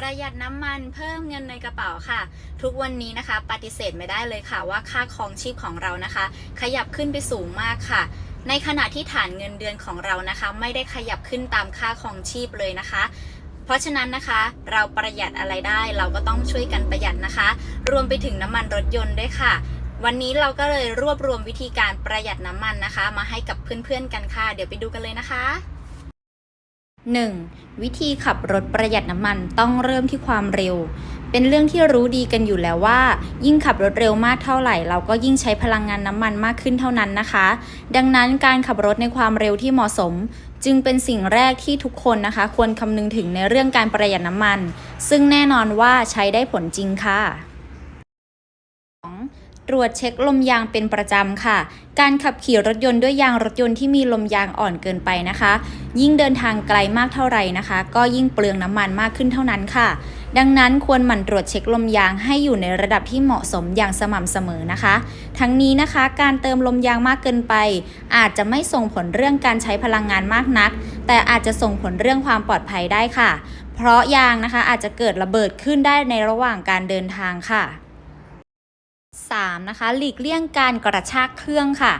ประหยัดน้ำมันเพิ่มเงินในกระเป๋าค่ะ ทุกวันนี้นะคะ ปฏิเสธไม่ได้เลยค่ะ ว่าค่าครองชีพของเรานะคะ ขยับขึ้นไปสูงมากค่ะ ในขณะที่ฐานเงินเดือนของเรานะคะ ไม่ได้ขยับขึ้นตามค่าครองชีพเลยนะคะ เพราะฉะนั้นนะคะ เราประหยัดอะไรได้เราก็ต้องช่วยกันประหยัดนะคะ รวมไปถึงน้ำมันรถยนต์ด้วยค่ะวันนี้เราก็เลยรวบรวมวิธีการประหยัดน้ำมันนะคะ มาให้กับเพื่อนๆกันค่ะ เดี๋ยวไปดูกันเลยนะคะ 1. วิธีขับรถประหยัดน้ำมันต้องเริ่มที่ความเร็ว เป็นเรื่องที่รู้ดีกันอยู่แล้วว่า ยิ่งขับรถเร็วมากเท่าไหร่ เราก็ยิ่งใช้พลังงานน้ำมันมากขึ้นเท่านั้นนะคะ ดังนั้นการขับรถในความเร็วที่เหมาะสม จึงเป็นสิ่งแรกที่ทุกคนนะคะ ควรคำนึงถึงในเรื่องการประหยัดน้ำมัน ซึ่งแน่นอนว่าใช้ได้ผลจริงค่ะ ตรวจเช็คลมยางเป็นประจำค่ะ การขับขี่รถยนต์ด้วยยางรถยนต์ที่มีลมยางอ่อนเกินไปนะคะ ยิ่งเดินทางไกลมากเท่าไหร่นะคะ ก็ยิ่งเปลืองน้ำมันมากขึ้นเท่านั้นค่ะ ดังนั้นควรหมั่นตรวจเช็คลมยางให้อยู่ในระดับที่เหมาะสมอย่างสม่ำเสมอนะคะ ทั้งนี้นะคะ การเติมลมยางมากเกินไป อาจจะไม่ส่งผลเรื่องการใช้พลังงานมากนัก แต่อาจจะส่งผลเรื่องความปลอดภัยได้ค่ะ เพราะยางนะคะอาจจะเกิดระเบิดขึ้นได้ในระหว่างการเดินทางค่ะ 3. นะคะ หลีกเลี่ยงการกระชากเครื่องค่ะ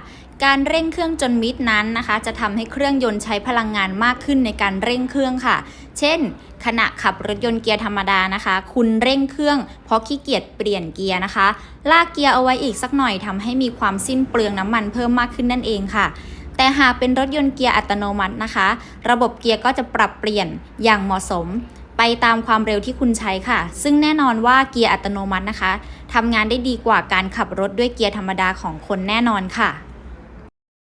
การเร่งเครื่องจนมิดนั้นนะคะ จะทำให้เครื่องยนต์ใช้พลังงานมากขึ้นในการเร่งเครื่องค่ะ เช่น ขณะขับรถยนต์เกียร์ธรรมดานะคะ คุณเร่งเครื่อง เพราะขี้เกียจเปลี่ยนเกียร์นะคะ ลากเกียร์เอาไว้อีกสักหน่อยทำให้มีความสิ้นเปลืองน้ำมันเพิ่มมากขึ้นนั่นเองค่ะแต่หากเป็นรถยนต์เกียร์อัตโนมัตินะคะ ระบบเกียร์ก็จะปรับเปลี่ยนอย่างเหมาะสม ไปตามความเร็วที่คุณใช้ค่ะ ซึ่งแน่นอนว่าเกียร์อัตโนมัตินะคะทำงานได้ดีกว่าการขับรถด้วยเกียร์ธรรมดาของคนแน่นอนค่ะ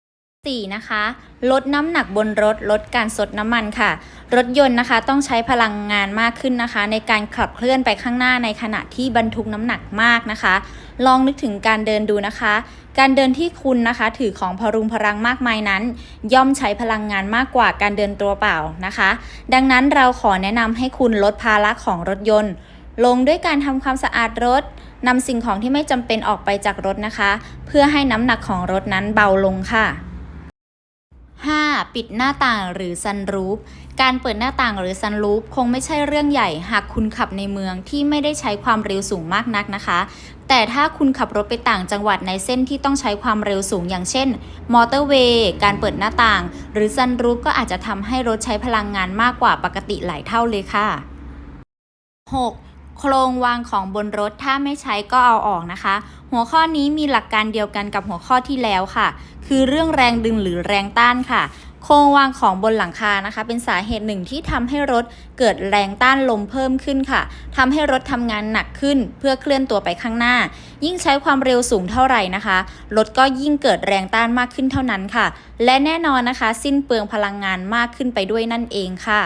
4. นะคะ ลดน้ำหนักบนรถ ลดการซดน้ำมันค่ะ รถยนต์นะคะต้องใช้พลังงานมากขึ้นนะคะ ในการขับเคลื่อนไปข้างหน้าในขณะที่บรรทุกน้ำหนักมากนะคะ ลองนึกถึงการเดินดูนะคะ การเดินที่คุณนะคะ ถือของพรุงพรังมากมายนั้น ย่อมใช้พลังงานมากกว่าการเดินตัวเปล่านะคะ ดังนั้นเราขอแนะนำให้คุณลดภาระของรถยนต์ ลงด้วยการทำความสะอาดรถนำสิ่งของที่ไม่จำเป็นออกไปจากรถนะคะ เพื่อให้น้ำหนักของรถนั้นเบาลงค่ะ 5. ปิดหน้าต่างหรือซันรูฟการเปิดหน้าต่างหรือซันรูฟคงไม่ใช่เรื่องใหญ่หากคุณขับในเมืองที่ไม่ได้ใช้ความเร็วสูงมากนักนะคะ แต่ถ้าคุณขับรถไปต่างจังหวัดในเส้นที่ต้องใช้ความเร็วสูงอย่างเช่น มอเตอร์เวย์การเปิดหน้าต่าง หรือซันรูฟก็อาจจะทำให้รถใช้พลังงานมากกว่าปกติหลายเท่าเลยค่ะ 6. โครงวางของบนรถถ้าไม่ใช้ก็เอาออกนะคะ หัวข้อนี้มีหลักการเดียวกันกับหัวข้อที่แล้วค่ะ คือเรื่องแรงดึงหรือแรงต้านค่ะ โครงวางของบนหลังคานะคะ เป็นสาเหตุหนึ่งที่ทำให้รถเกิดแรงต้านลมเพิ่มขึ้นค่ะทำให้รถทำงานหนักขึ้นเพื่อเคลื่อนตัวไปข้างหน้า ยิ่งใช้ความเร็วสูงเท่าไหร่นะคะ รถก็ยิ่งเกิดแรงต้านมากขึ้นเท่านั้นค่ะ และแน่นอนนะคะ สิ้นเปลืองพลังงานมากขึ้นไปด้วยนั่นเองค่ะ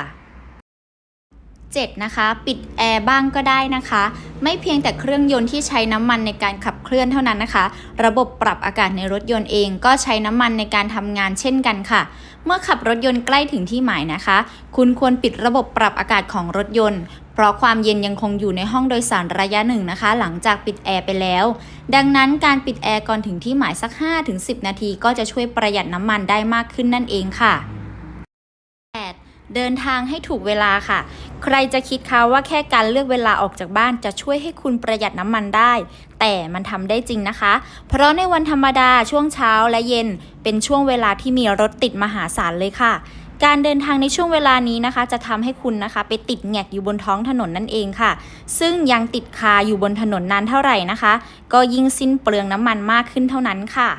7. นะคะ ปิดแอร์บ้างก็ได้นะคะ ไม่เพียงแต่เครื่องยนต์ที่ใช้น้ำมันในการขับเคลื่อนเท่านั้นนะคะ ระบบปรับอากาศในรถยนต์เองก็ใช้น้ำมันในการทำงานเช่นกันค่ะ เมื่อขับรถยนต์ใกล้ถึงที่หมายนะคะ คุณควรปิดระบบปรับอากาศของรถยนต์ เพราะความเย็นยังคงอยู่ในห้องโดยสารระยะหนึ่งนะคะ หลังจากปิดแอร์ไปแล้ว ดังนั้นการปิดแอร์ก่อนถึงที่หมายสัก 5-10 นาที ก็จะช่วยประหยัดน้ำมันได้มากขึ้นนั่นเองค่ะ 8. เดินทางให้ถูกเวลาค่ะ ใครจะคิดคะว่าแค่การเลือกเวลาออกจากบ้านจะช่วยให้คุณประหยัดน้ำมันได้ แต่มันทำได้จริงนะคะ เพราะในวันธรรมดาช่วงเช้าและเย็น เป็นช่วงเวลาที่มีรถติดมหาศาลเลยค่ะการเดินทางในช่วงเวลานี้นะคะ จะทำให้คุณนะคะ ไปติดแงกอยู่บนท้องถนนนั่นเองค่ะ ซึ่งยังติดคาอยู่บนถนนนานเท่าไหร่นะคะ ก็ยิ่งสิ้นเปลืองน้ำมันมากขึ้นเท่านั้นค่ะ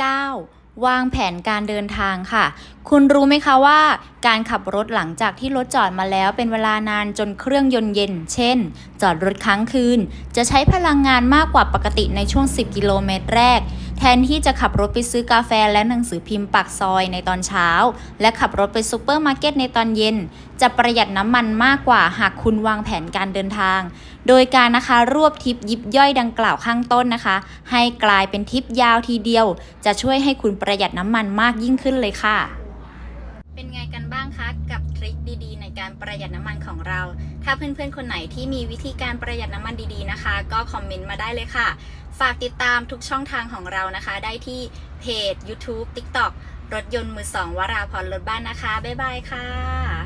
9. วางแผนการเดินทางค่ะ คุณรู้ไหมคะว่า การขับรถหลังจากที่รถจอดมาแล้วเป็นเวลานานจนเครื่องยนต์เย็น เช่น จอดรถค้างคืน จะใช้พลังงานมากกว่าปกติในช่วง 10 กิโลเมตรแรก แทนที่จะขับรถไปซื้อกาแฟและหนังสือพิมพ์ปากซอยในตอนเช้า และขับรถไปซูเปอร์มาร์เก็ตในตอนเย็น จะประหยัดน้ำมันมากกว่าหากคุณวางแผนการเดินทาง โดยการนะคะรวบทริปยิบย่อยดังกล่าวข้างต้นนะคะ ให้กลายเป็นทริปยาวทีเดียว จะช่วยให้คุณประหยัดน้ำมันมากยิ่งขึ้นเลยค่ะ เป็นไงกันบ้างคะกับทริคดีๆ ในการประหยัดน้ำมันของเรา ถ้าเพื่อนๆคนไหนที่มีวิธีการประหยัดน้ำมันดีๆนะคะ ก็คอมเมนต์มาได้เลยค่ะ ฝากติดตามทุกช่องทางของเรานะคะ ได้ที่เพจ YouTube TikTok รถยนต์มือสองวราพรรถบ้านนะคะ บ๊ายบายค่ะ